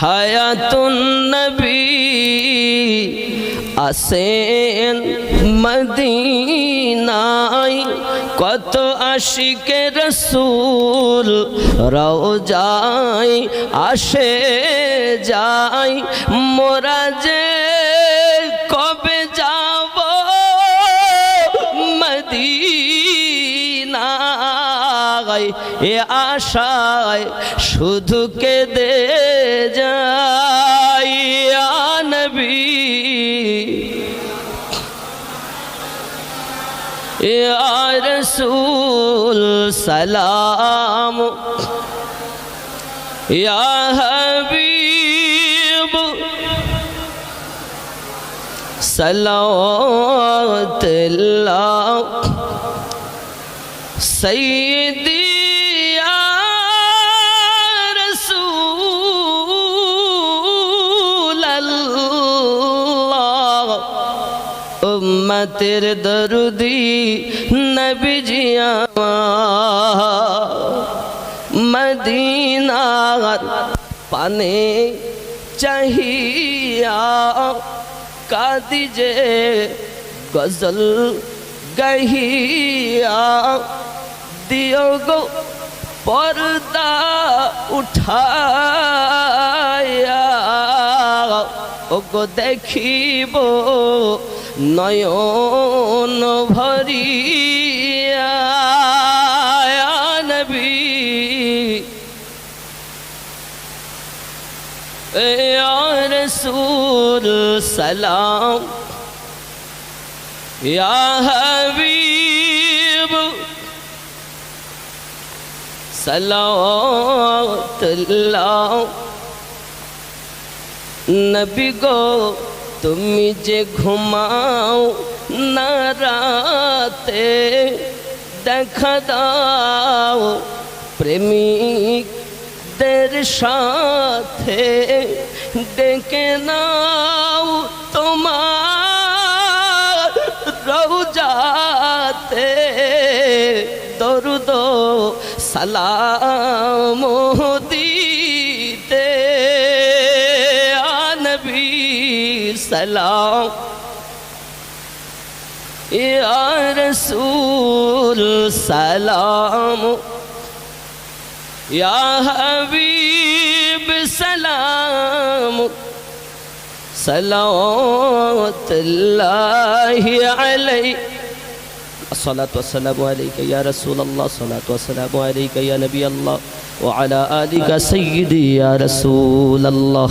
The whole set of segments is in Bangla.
হায়াতুন আসেন মদিনায়, কত আশিকে রসুল রওজায় আসে যায়। মোরা যে কবে যাব মদিনায়? এ আশায় শুধু কেঁদে যাই رسول سلام. يا حبيب صلوات الله. سيدي উম্মতের দরুদি নবীজি মদিনার পানে চাহিয়া কাদি যে গজল গহিয়া দিও গো পর্দা উঠায়া ও গো দেখিব নয়ন ভরিয়া নবী يا رسول سلام يا حبيب صلوات الله নবী গো তুমি যে ঘুমাও না রাতে, দেখা দাও প্রেমিকদের সাথে, ডেকে নাও তোমার রৌজাতে দরুদ সালাম السلام يا رسول سلام. يا حبيب سلام. صلوات الله عليك الصلاة والسلام عليك يا رسول الله. الصلاة والسلام عليك يا نبي الله. وعلى آلك سيدي يا رسول الله.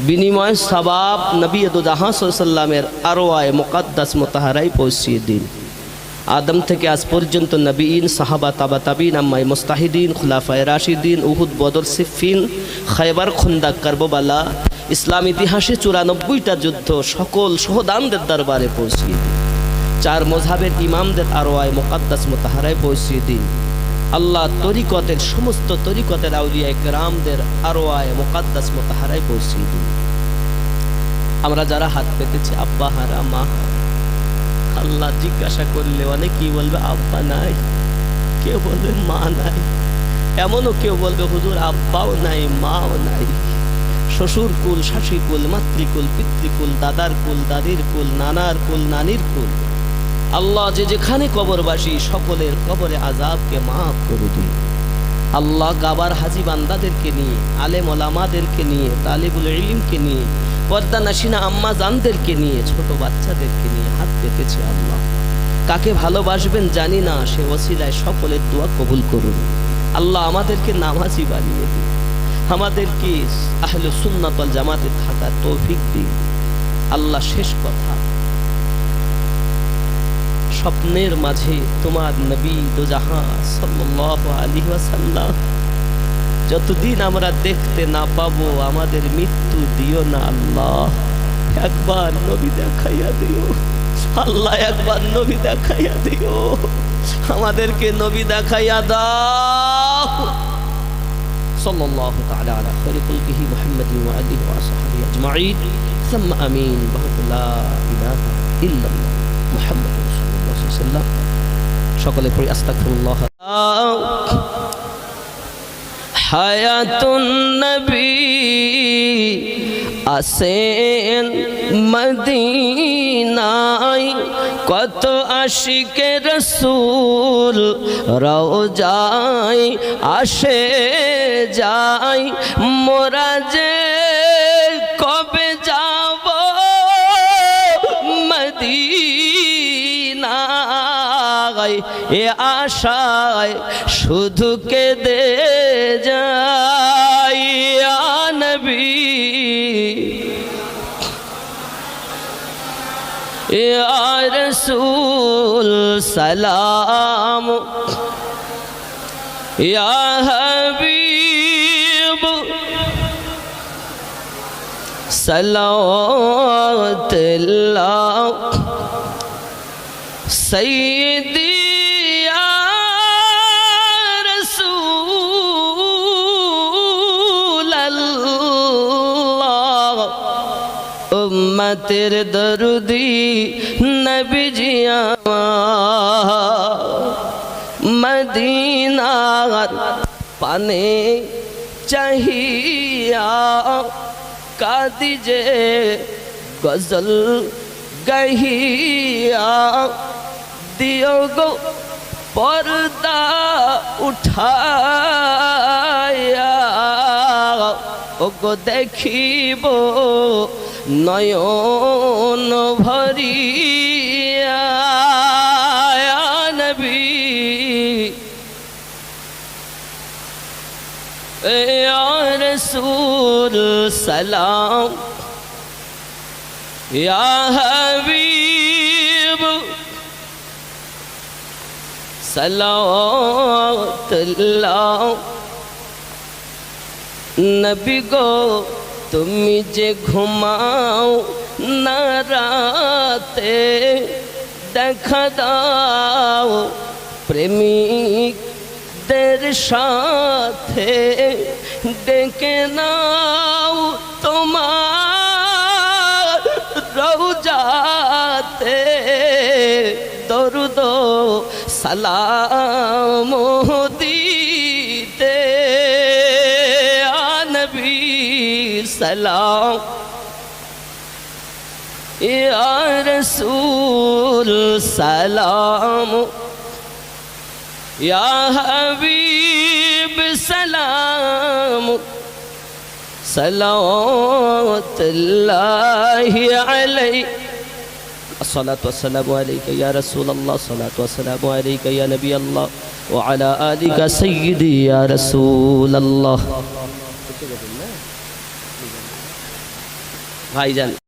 বিনিময় সবাব নবী জাহাসাল্লামের আরোয়ায় মোকাদ্দাস মোতাহারাই পৌঁছিয়ে দিন। আদম থেকে আজ পর্যন্ত নবীন, সাহাবা, তাবা, তাবিন, আম্মাই মুস্তাহিদিন, খুলাফায় রাশিদিন, উহুদ, বদর সিফিন খাইবার খুন্দাক কারবালা, ইসলাম ইতিহাসে চুরানব্বইটা যুদ্ধ সকল সহদানদের দরবারে পৌঁছিয়ে দিন। চার মজাবের ইমামদের আরোয়ায় মোকাদ্দাস মোতাহারায় পৌঁছিয়ে দিন। আল্লাহ তরিকতের সমস্ত তরিকতের আউলিয়া রামদের আরোয়ায় মোকাদ্দাস মোতাহারায় পৌঁছিয়ে দিন। আমরা যারা হাত পেতেছি, আব্বা, হারা, মা, আল্লাহ জিজ্ঞাসা করলে অনেকেই বলবে, আব্বা নাই, কেউ বলবে, মা নাই। এমনও কেউ বলবে, হুজুর, আব্বাও নাই, মাও নাই। শ্বশুর কুল শাশি কুল, মাতৃকুল, পিতৃকুল, দাদার কুল, দাদির কুল, নানার কুল, নানির কুল। আল্লাহ যে যেখানে কবরবাসী সকলের কবরে আজাবকে মাফ করে দিন। আল্লাহ গাবার হাজি বান্দাদেরকে নিয়ে, আলেম ওলামাদেরকে নিয়ে, তালিবুল ইলিমকে নিয়ে, পর্দা নাসিনা আম্মা জানদেরকে নিয়ে, ছোট বাচ্চাদেরকে নিয়ে হাত পেতেছে আল্লাহ। কাকে ভালোবাসবেন জানি না, সে ওসিলায় সকলের দোয়া কবুল করুন। আল্লাহ আমাদেরকে নামাজি বানিয়ে দিন। আমাদেরকে আহলে সুন্নাতল জামাতে থাকার তৌফিক দিন। আল্লাহ শেষ কথা। স্বপ্নের মাঝে তোমার নবী দোজাহা ওয়াসাল্লাম। যতদিন আমরা দেখতে না পাবো, আমাদের মৃত্যু দিও না আল্লাহ। একবার নবী দেখাইয়া দিও। আল্লাহ একবার নবী দেখাইয়া দিও। আমাদেরকে নবী দেখাইয়া দাও। সাল্লাল্লাহু আমিন। ওয়াসাল্লাম। সকলে পড়ি, আস্তাগফিরুল্লাহ। হায়াতুন নবী আসেন মদিনায়, কত আশিকে রসুল রওজায় আসে যায়। মোরা যে কবে যাব মদিনায় এ আশায় শুধু নবী। ইয়া রসুল সালাম। হাবিব। সালাওয়াতুল্লাহ। সৈয়দি উম্মতের দরুদি নবীজিয়া মদিনার পানে চাহিয়া কাদিজে গজল গহিয়া দিও গো পর্দা উঠায়া ও গো দেখিব নয়ন ভরিয়া নবী। রাসূল সালাম হাবিব। সালাওয়াতুল্লাহ নবী গো। তুমি যে ঘুমাও না রাতে, দেখা দাও প্রেমিকদের সাথে, ডেকে নাও তোমার রৌজাতে দরুদ সালাম سلام يا رسول سلام يا حبيب سلام صلوات الله عليك الصلاة والسلام عليك يا رسول الله. الصلاة والسلام عليك يا نبي الله. وعلى آلك سيدي يا رسول الله. ভাইজান।